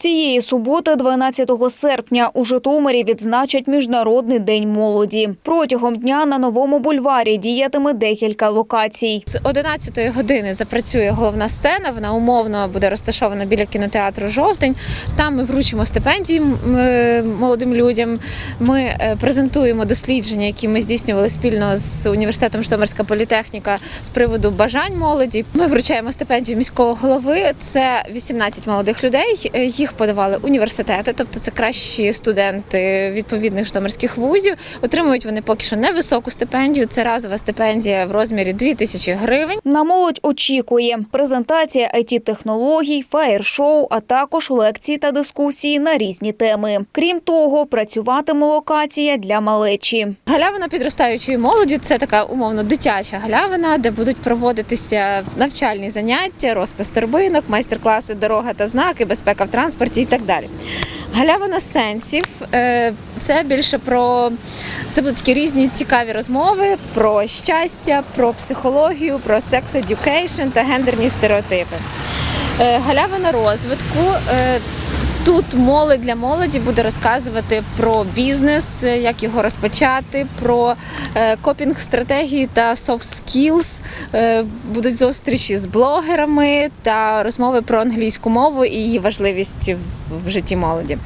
Цієї суботи, 12 серпня, у Житомирі відзначать Міжнародний день молоді. Протягом дня на новому бульварі діятиме декілька локацій. З 11 години запрацює головна сцена. Вона умовно буде розташована біля кінотеатру Жовтень. Там ми вручимо стипендії молодим людям. Ми е, презентуємо дослідження, які ми здійснювали спільно з університетом Житомирська політехніка з приводу бажань молоді. Ми вручаємо стипендію міського голови. Це 18 молодих людей. Е, Їх подавали університети, тобто це кращі студенти відповідних житомирських вузів. Отримують вони поки що невисоку стипендію. Це разова стипендія в розмірі 2000 гривень. На молодь очікує презентація it технологій фаєр-шоу, а також лекції та дискусії на різні теми. Крім того, працюватиме локація для малечі. Галявина підростаючої молоді це така умовно дитяча галявина, де будуть проводитися навчальні заняття, розпис торбинок, майстер-класи, дорога та знаки, безпека в транспорті і так далі. Галявина сенсів е, це більше про це будуть такі різні цікаві розмови про щастя, про психологію, про секс education та гендерні стереотипи. Е, Галявина розвитку. Тут молодь для молоді буде розказувати про бізнес, е, як його розпочати, про е, копінг-стратегії та soft skills. Е, Будуть зустрічі з блогерами та розмови про англійську мову і її важливість в- житті молоді.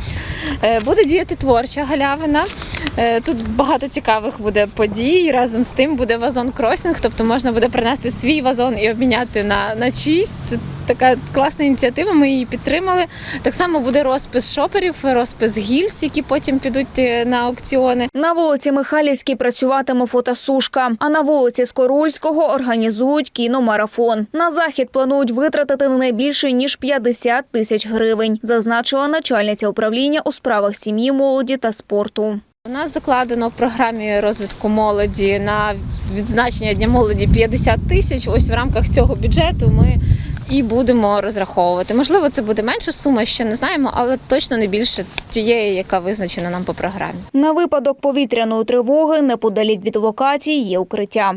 Буде діяти творча галявина. Тут багато цікавих буде подій. Разом з тим буде вазон кросінг, тобто можна буде принести свій вазон і обміняти на, на чийсь. Така класна ініціатива. Ми її підтримали. Так само буде розпис шоперів, розпис гільз, які потім підуть е, на аукціони. На вулиці Михайлівській працюватиме фотосушка, а на вулиці Скорульського організують кіномарафон. На захід планують витратити не більше ніж 50 тисяч гривень, зазначила начальниця управління у справах сім'ї, молоді та спорту. У нас закладено в програмі розвитку молоді на відзначення Дня молоді 50 тисяч. Ось в рамках цього бюджету ми і будемо розраховувати. Можливо, це буде менша сума, ще не знаємо, але точно не більше тієї, яка визначена нам по програмі. На випадок повітряної тривоги неподалік від локації є укриття.